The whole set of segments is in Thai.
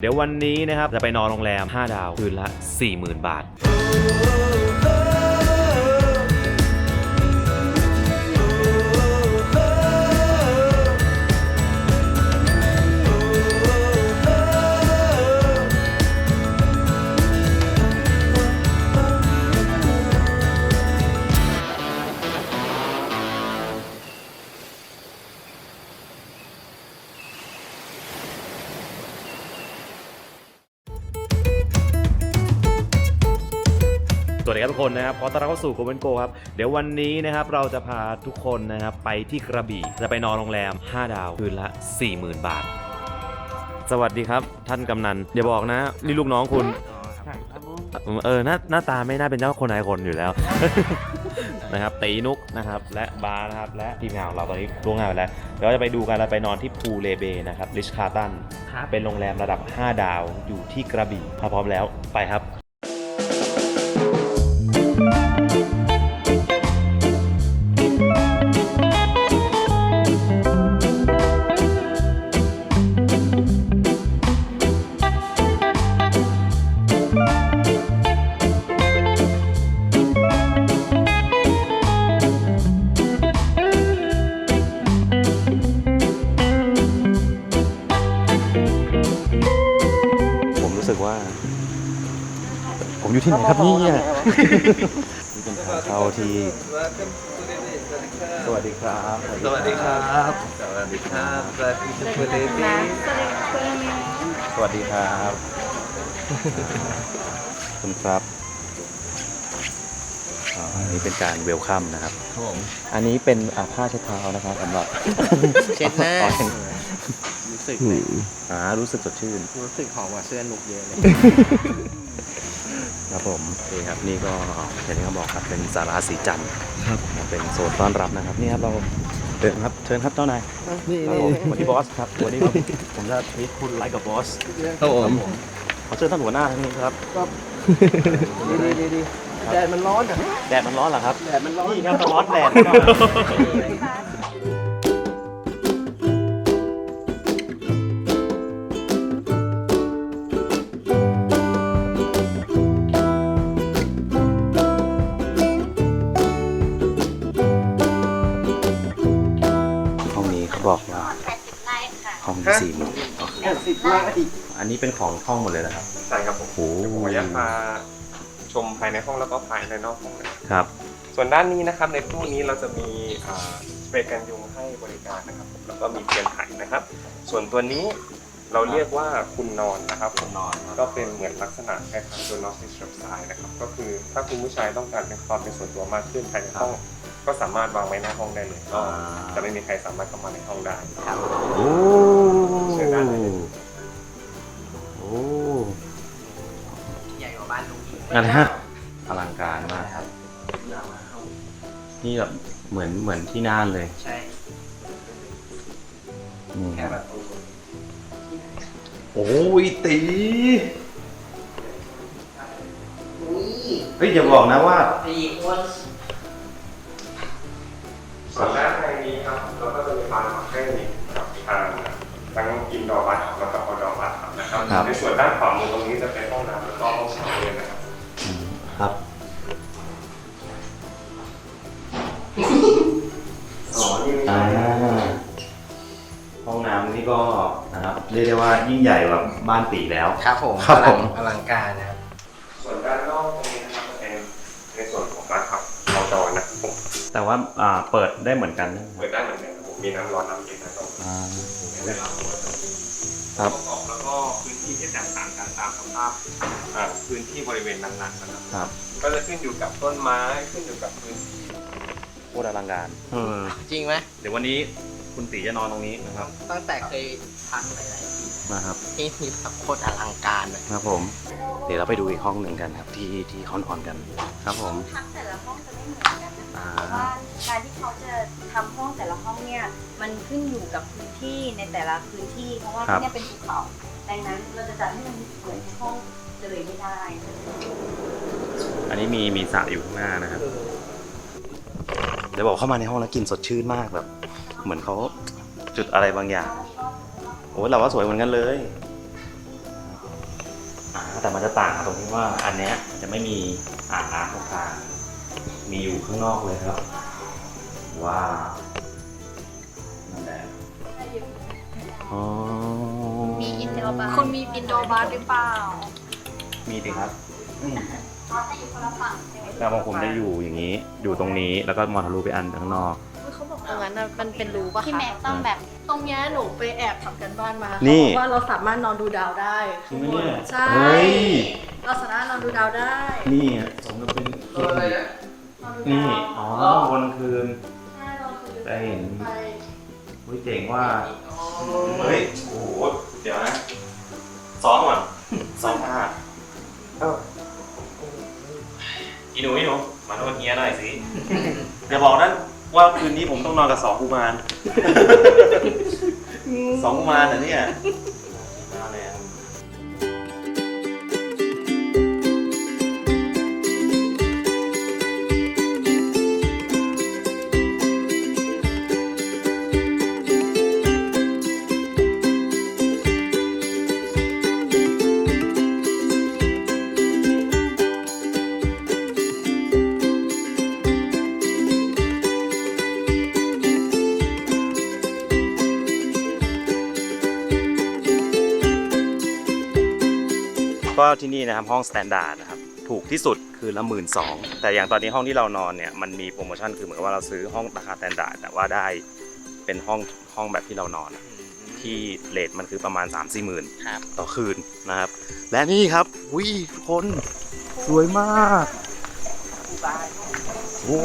เดี๋ยววันนี้นะครับจะไปนอนโรงแรม 5 ดาวคืนละ 40,000 บาท สวัสดีครับทุกคนนะครับขอต้อนรับเข้าสู่โกเบนโกครับเดี๋ยววันนี้นะครับเราจะพาทุกคนนะครับไปที่กระบี่จะไปนอนโรงแรม 5 ดาวคืนละ 40,000 บาท สวัสดีครับ ท่านกำนันอย่าบอกนะนี่ลูกน้องคุณเออหน้าหน้าตาไม่น่าเป็นเจ้าคนนายคนอยู่แล้ว นะครับตีนุกนะครับและบาร์นะครับและทีมงานของเราตอนนี้ร่วงงานไปแล้วเดี๋ยวเราจะไปดูกันเราไปนอนที่พูเลเบนะครับริชคาร์ตันครับเป็นโรงแรมระดับ 5 ดาวอยู่ที่กระบี่ถ้าพร้อมแล้วไปครับ ครับเนี่ยนี่เป็นทางเข้าที่ สวัสดีครับ สวัสดีครับ สวัสดีครับสวัสดีทุกคนเลยพี่สวัสดีครับขอบคุณครับอ่าอันนี้เป็นการเวลคัมนะครับผมอันนี้เป็นอ่าผ้าเช็ดเท้านะครับสำหรับเช็ดหน้า อ๋อรู้สึกอ่ารู้สึกสดชื่น รู้สึกหอมกว่าเสื้อนุกเยอะเลย ครับผมนี่ครับนี่ก็อย่างที่เขาบอกครับเป็นสาราสีจันทร์ครับเป็นโซนต้อนรับนะครับนี่ครับเราเดินครับเชิญครับเจ้านายนี่ครับนี่ผมวันนี้บอสครับวันนี้ผมผมจะทีคุณไลค์กับบอสครับผมขอเชิญท่านหัวหน้าท่านนี้ครับดีดีดีดีแดดมันร้อนอะแดดมันร้อนเหรอครับแดดมันร้อนนี่ครับร้อนแดด บอกว่า80ไร่ค่ะห้องสี่หมื่นแค่สิบไร่อันนี้เป็นของห้องหมดเลยนะครับใช่ครับผมโอ้โหเดี๋ยวผมขออนุญาตพาชมภายในห้องแล้วก็ภายในนอกห้องเลยครับ ส่วนด้านนี้นะครับในตู้นี้เราจะมีอ่าสเปรย์กันยุงให้บริการนะครับผมแล้วก็มีเตียงไถ่นะครับ ส่วนตัวนี้เราเรียกว่าคุณนอนนะครับคุณนอนก็เป็นเหมือนลักษณะคล้ายๆตัวนอสซิสรับไซนะครับก็คือถ้าคุณผู้ชายต้องการเป็นความเป็นส่วนตัวมากขึ้นภายในห้อง ก็สามารถวางไว้หน้าห้องได้เลยก็จะไม่มีใครสามารถเข้ามาในห้องได้โอ้เชิญด้านในเลยโอ้ใหญ่กว่าบ้านลุงอีกอะไรฮะอลังการมากครับ นี่แบบเหมือนเหมือนที่น่านเลยใช่นี่แค่แบบโอ้ยตีเฮ้ยอย่าบอกนะว่าสี่คน ส่วนด้านในนี้ครับเราก็จะมีบานให้กับทางทั้งอินดอร์บัตแล้วก็เอาดอร์บัตนะครับครับ ในส่วนด้านขวามือตรงนี้จะเป็นห้องน้ำแล้วก็ห้องชาวเลยนะครับครับอ๋อนี่อ่าห้องน้ำนี่ก็นะครับเรียกได้ว่ายิ่งใหญ่กว่าบ้านปีแล้ว ครับผมครับอลังผมอลังการนะ แต่ว่าอ่าเปิดได้เหมือนกันนะเปิดได้เหมือนกันครับผมมีน้ำร้อนน้ำเย็นนะครับอ่าเวลาเปิดครับประกอบแล้วก็พื้นที่ที่แตกต่างกันตามสภาพอ่าพื้นที่บริเวณนั้นๆนะครับ ครับก็จะขึ้นอยู่กับต้นไม้ขึ้นอยู่กับพื้นที่โคตรอลังการจริงไหมเดี๋ยววันนี้คุณตีจะนอนตรงนี้นะครับตั้งแต่เคยพักหลายๆที่นะครับ ที่นี่แบบโคตรอลังการอะครับผม เดี๋ยวเราไปดูอีกห้องหนึ่งกันครับที่ที่เขานอนกัน ครับผมทั้งแต่ละห้องจะไม่เหมือนกันนะคะอ่า เพราะว่าการที่เขาจะทำห้องแต่ละห้องเนี่ยมันขึ้นอยู่กับพื้นที่ในแต่ละพื้นที่เพราะว่าที่เนี่ยเป็นภูเขาดังนั้นเราจะจัดให้มันสวยทุกห้องเลยไม่ได้ อันนี้มีมีสระอยู่ข้างหน้านะครับเดี๋ยวบอกเข้ามาในห้องแล้วกลินสดชื่นมากแบบ เหมือนเขาจุดอะไรบางอย่างโอ้ยเราว่าสวยเหมือนกันเลยอ่าแต่มันจะต่างกันตรงที่ว่าอันเนี้ยจะไม่มีอ่างน้ำตรงกลาง มีอยู่ข้างนอกเลยครับ ว้าวนั่นแหละอ๋อมีอินเดอร์บาร์คุณมีอินโดบาร์หรือเปล่ามีสิครับอืมอ๋อแต่อยู่คนละฝั่งใช่ไหมแล้วของผมจะอยู่อย่างนี้ อยู่ตรงนี้แล้วก็มองทะลุไปอันข้างนอก เขาบอกตรงนั้นน่ะมันเป็นรูป่ะพี่คะแม็กต้องแบบ ตรงเนี้ยหนูไปแอบทำกันบ้านมานี่เขาบอกว่าเราสามารถนอนดูดาวได้จริงไหมเนี่ยใช่เฮ้ย เราสามารถนอนดูดาวได้ นี่อะสมกับเป็นอะไรนะ นอนดูนี่ดาวอ๋อวันคืนใช่เราคือได้เห็นไปอุ้ยเจ๋งว่า เฮ้ย โอ้โห เดี๋ยวนะซ้อมก่อนซ้อมท่าอีหนูอีหนูมาโทษเฮียหน่อยสิ อย่าบอกนั้นว่าคืนนี้ผมต้องนอนกับสองกุมาร สองกุมารเหรอเนี่ย ก็ที่นี่นะครับห้องสแตนดาร์ดนะครับถูกที่สุดคือละหมื่นสองแต่อย่างตอนนี้ห้องที่เรานอนเนี่ยมันมีโปรโมชั่นคือเหมือนกับว่าเราซื้อห้องราคาสแตนดาร์ดแต่ว่าได้เป็นห้องห้องแบบที่เรานอนอะที่เลทมันคือประมาณ 3 4มสี่หมื่นต่อคืนนะครับ และนี่ครับวิทุกคนสวยมาก โอ้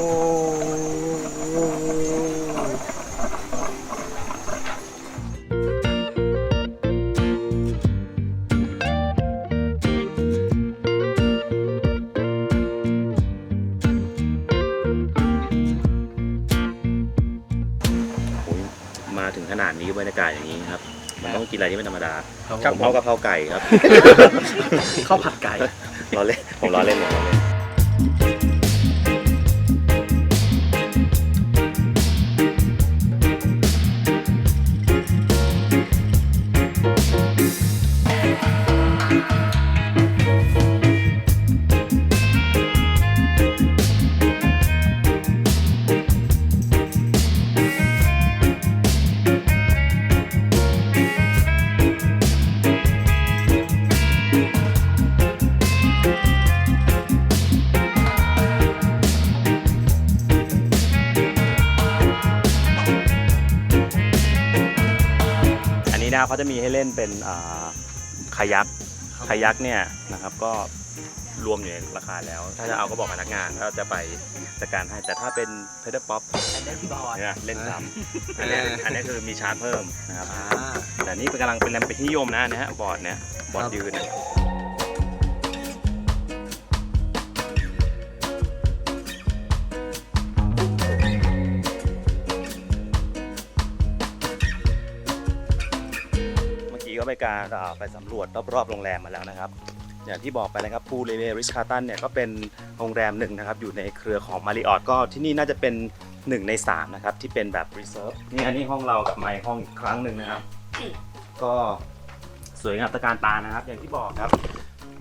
ากาศอย่างนี้ครับ มันต้องกินอะไรที่ไม่ธรรมดาผมเอากะเพราไก่ครับ ข้าวผัดไก่ ล้อเล่นผมล้อเล่นผมล้อเล่น นนี้นะครับเขาจะมีให้เล่นเป็นอ่าคายักคายักเนี่ยนะครับก็รวมอยู่ในราคาแล้ว ถ้าจะเอาก็บอกพนักงานก็จะไปจัดการให้ แต่ถ้าเป็นเพด l ป๊อปเล่นบอลเนี่ยเล่นซ้ำอันเนี้ยเอออัอันเนี้ยคือมีชาร์จเพิ่มนะครับอ่าแต่นี่เป็นกำลังเป็นแรมเป็นที่นิยมนะนะฮะบอร์ดเนี่ยบอร์ดครับยืนเนี่ย กี้ก็ไปการไปสำรวจรอบๆโรงแรมมาแล้วนะครับ อย่างที่บอกไปนะครับพูเลเวริชคาตันเนี่ยก็เป็นโรงแรมหนึ่งนะครับ อยู่ในเครือของมาริออตก็ที่นี่น่าจะเป็น 1 ใน 3 นะครับ ที่เป็นแบบรีเซิร์ฟนี่อันนี้ห้องเรากับไมค์ห้องอีกครั้งหนึ่งนะครับ ก็สวยงามตะการตานะครับ อย่างที่บอกครับ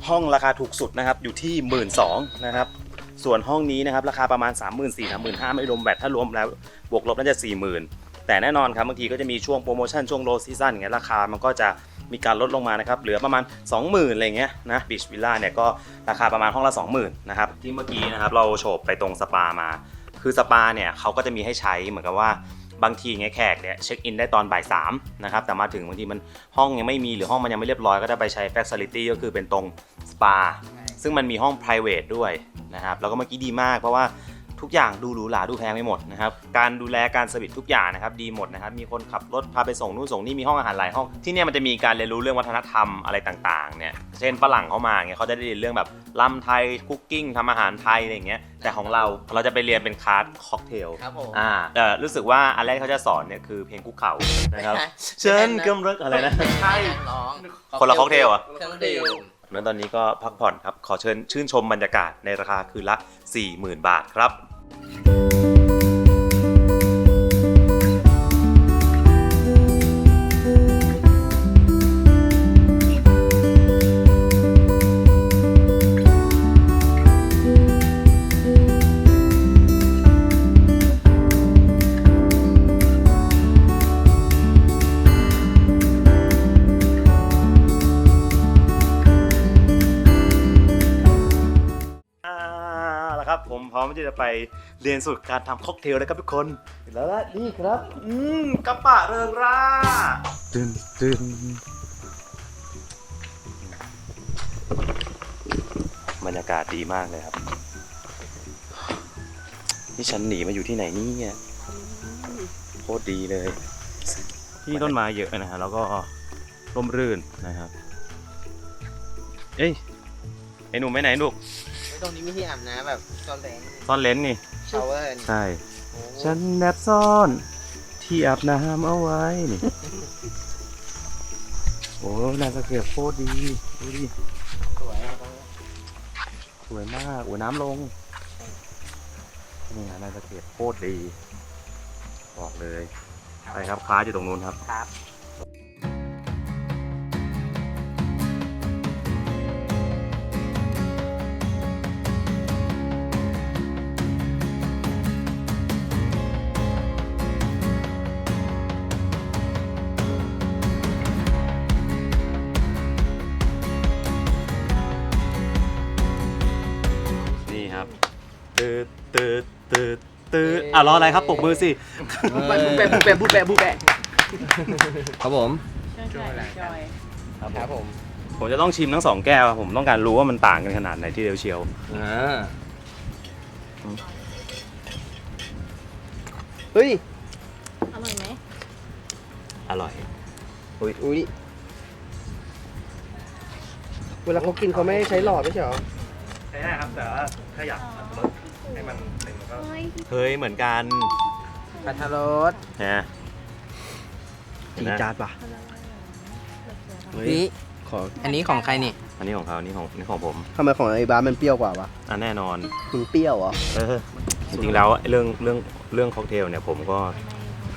ห้องราคาถูกสุดนะครับอยู่ที่ 1 2ื่นนะครับส่วนห้องนี้นะครับราคาประมาณ 3 4 0 0 0 3 5 0 0 0ไม่รวมแบตถ้ารวมแล้วบวกลบน่าจะ 40,000 แต่แน่นอนครับบางทีก็จะมีช่วงโปรโมชั่นช่วงโลซีซั่นอย่างเงี้ยราคามันก็จะมีการลดลงมานะครับเหลือประมาณ 20,000อะไรเงี้ยนะบีชวิลล่าเนี่ยก็ราคาประมาณห้องละ 20,000นะครับที่เมื่อกี้นะครับเราโฉบไปตรงสปามา คือสปาเนี่ยเขาก็จะมีให้ใช้เหมือนกับว่าบางทีเงี้ยแขกเนี่ยเช็คอินได้ตอนบ่ายสามนะครับแต่มาถึงบางทีมันห้องยังไม่มีหรือห้องมันยังไม่เรียบร้อยก็จะไปใช้ Facility ก็คือเป็นตรงสปาซึ่งมันมีห้อง private ด้วยนะครับแล้วก็เมื่อกี้ดีมากเพราะว่า ทุกอย่างดูหรูหราดูแพงไปหมดนะครับการดูแลการสวิตทุกอย่างนะครับดีหมดนะครับมีคนขับรถพาไปส่งนู่นส่งนี่มีห้องอาหารหลายห้องที่เนี่ยมันจะมีการเรียนรู้เรื่องวัฒนธรรมอะไรต่างๆเนี่ยเช่นฝรั่งเข้ามาเงี้ยเขาจะได้เรียนเรื่องแบบลำไทยคุกกิ้งทำอาหารไทยอะไรอย่างเงี้ยแต่ของเราเราจะไปเรียนเป็นคลาสค็อกเทลครับผมอ่าเอ่อรู้สึกว่าอันแรกเขาจะสอนเนี่ยคือเพลงคุกเข่านะครับเชิญกำลังอะไรนะใช่ร้องคนละค็อกเทลเหรอเครื่องดื่มแล้วตอนนี้ก็พักผ่อนครับ ขอเชิญชื่นชมบรรยากาศในราคาคืนละ 40,000 บาทครับ ผ ที่จะไปเรียนสูตรการทำค็อกเทลแล้วครับทุกคนแล้วละนี่ครับ อืมกระปะเริงร่าตึนตึนบรรยากาศดีมากเลยครับ นี่ฉันหนีมาอยู่ที่ไหนเนี่ยโคตรดีเลย ที่ต้นไม้เยอะนะฮะแล้วก็ร่มรื่นนะครับ เอ้ยไอ้หนุ่มไปไหนลูก ตรงนี้มีที่อาบน้ำแบบตอนแรงซ่อนเลนส์นี่ ชาวเวอร์ใช่ฉันแนบซ่อน ที่อาบน้ำเอาไว้นี่ โอ้นายสะเก็บโคตรดีดูดิสวยอะสวยมากโอ้น้ำลงนี่นายสะเก็บโคตรดี บอกเลย ไปครับค้าอยู่ตรงนู้นครับ ครับ อะรออะไรครับปรบมือสิบุบแบบุบแบบุบแบบุบแบบุบแบครับผมใช่ใช่จอยครับผมผมจะต้องชิมทั้งสองแก้วครับผมต้องการรู้ว่ามันต่างกันขนาดไหนที่เดียวเชียว อ่าเฮ้ยอร่อยไหมอร่อย อุ้ยเวลาเขากินเขาไม่ได้ใช้หลอดไม่ใช่เหรอใช่ครับแต่ว่าถ้าอยากลดให้มัน เป็นก็เฮ้ยเหมือนกันปัทรสนะจีจาดปะเฮ้ยนี่ของอันนี้ของใครนี่อันนี้ของเขาอันนี้ของอันนี้ของผมทำไมของไอ้บ้าสมันเปรี้ยวกว่าวะอะแน่นอนมึงเปรี้ยวเหรอเออจริงๆแล้วเรื่องเรื่องเรื่องค็อกเทลเนี่ยผมก็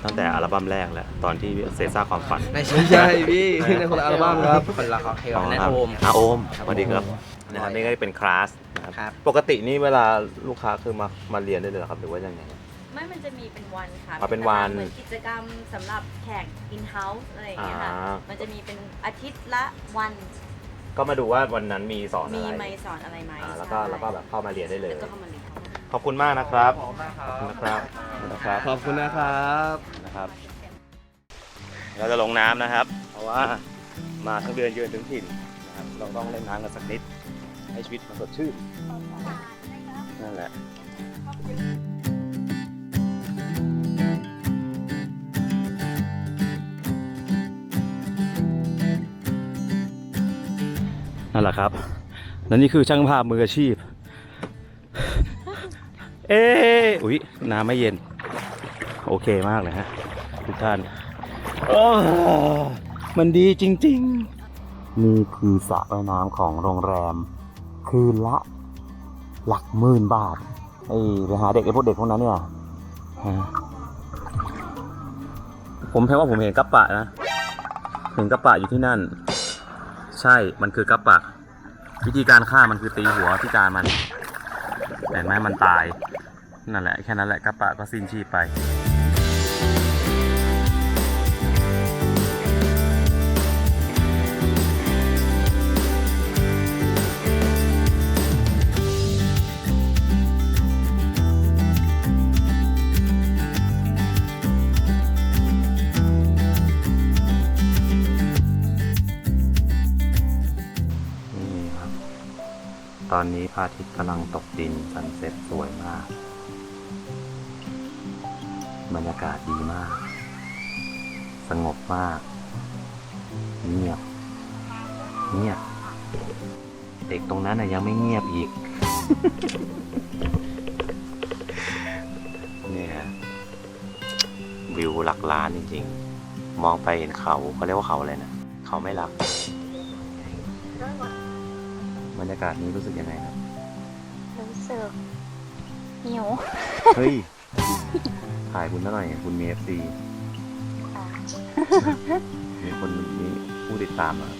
ตั้งแต่อัลบั้มแรกแหละตอนที่เซซ่าความฝันไม่ใช่พี่ในคนละอัลบั้มครับคนละคอเทลนั่นครับโอมอะโอมครับสวัสดีครับผมนะครับนี่ก็เป็นคลาส นะครับ ครับ ปกตินี่เวลาลูกค้าคือมามาเรียนได้เลยเหรอครับ หรือว่ายังไง ไม่มันจะมีเป็นวันค่ะอ๋อเป็นวัน เหมือนกิจกรรมสำหรับแขก in house อะไรอย่างเงี้ยค่ะอ่ามันจะมีเป็นอาทิตย์ละวัน ก็มาดูว่าวันนั้นมีสอนมีอะไรไหมสอนอะไรไหมอ่าแล้วก็ใช่แล้วก็แบบเข้ามาเรียนได้เลย แล้วก็เข้ามาเรียนเข้ามา ขอบคุณมากนะครับ ขอบคุณนะครับขอบคุณนะครับขอบคุณนะครับ นะครับ เราจะลงน้ำนะครับ เพราะว่ามาทั้งเดือนเยือนถึงถิ่นนะครับ เราต้องเล่นน้ำกันสักนิด ให้ชีวิตมันสดชื่นนั่นแหละนั่นแหละครับและนี่คือช่างภาพมืออาชีพ เอ๊ะอุ๊ยน้ำไม่เย็น โอเคมากเลยฮะ ทุกท่านโอ้มันดีจริง ๆ นี่คือสระว่ายน้ำของโรงแรม คืนละ หลักหมื่นบาทไอ้ไปหาเด็กไอ้พวกเด็กพวกนั้นเนี่ยฮะผมแพ้ว่าผมเห็นกัปปะนะเห็นกัปปะอยู่ที่นั่น ใช่มันคือกัปปะ วิธีการฆ่ามันคือตีหัวที่การมันเห็นไหมมันตายนั่นแหละแค่นั้นแหละกัปปะก็สิ้นชีพไป อนนี้พระอาทิตย์กำลังตกดินสันเซ็ตสวยมาก บรรยากาศดีมาก สงบมาก เงียบ เงียบ เด็กตรงนั้นยังไม่เงียบอีก เนี่ยฮะวิวหลักล้านจริง ๆ มองไปเห็นเขาเขาเรียกว่าเขาอะไรนะ เขาไม่หลัก รรยากาศนี้รู้สึกยังไงครับ รู้สึกหิวเฮ้ย ถ่ายคุณซะหน่อยคุณมีเอฟซีมีคนมีผู้ติดตามเหรอครับ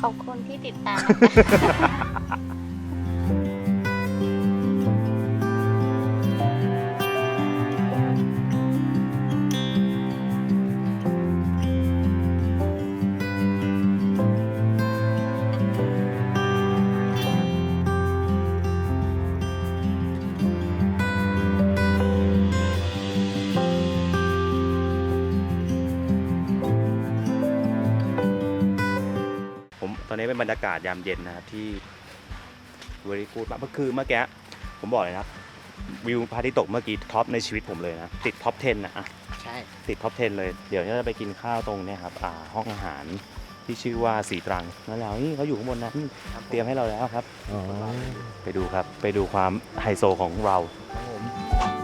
ขอบคุณที่ติดตามผมตอ นนี้เป็นบรรยากาศยามเย็นนะครับที่บริกูดมากเมื่อคือเมื่อกี้ผมบอกเลยนะครับวิวพระอาทิตย์ตกเมื่อกี้ท็อปในชีวิตผมเลยนะติดท็อป 10นะอะใช่ติดท็อป 10 เลย เดี๋ยวเราจะไปกินข้าวตรงเนี่ยครับอ่าห้องอาหารที่ชื่อว่าสีตรังนั่นแล้วนี่เขาอยู่ข้างบนนะนี่เตรียมให้เราแล้วครับ ไปดูครับไปดูความไฮโซของเราโ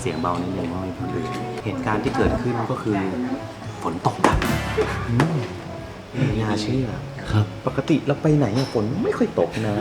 เสียงเบานิดนึงเพราะมีคนอื่นเหตุการณ์ที่เกิดขึ้นก็คือฝนตกครับอืมไม่น่าเชื่อครับ ปกติเราไปไหนอะฝนไม่ค่อยตกนะ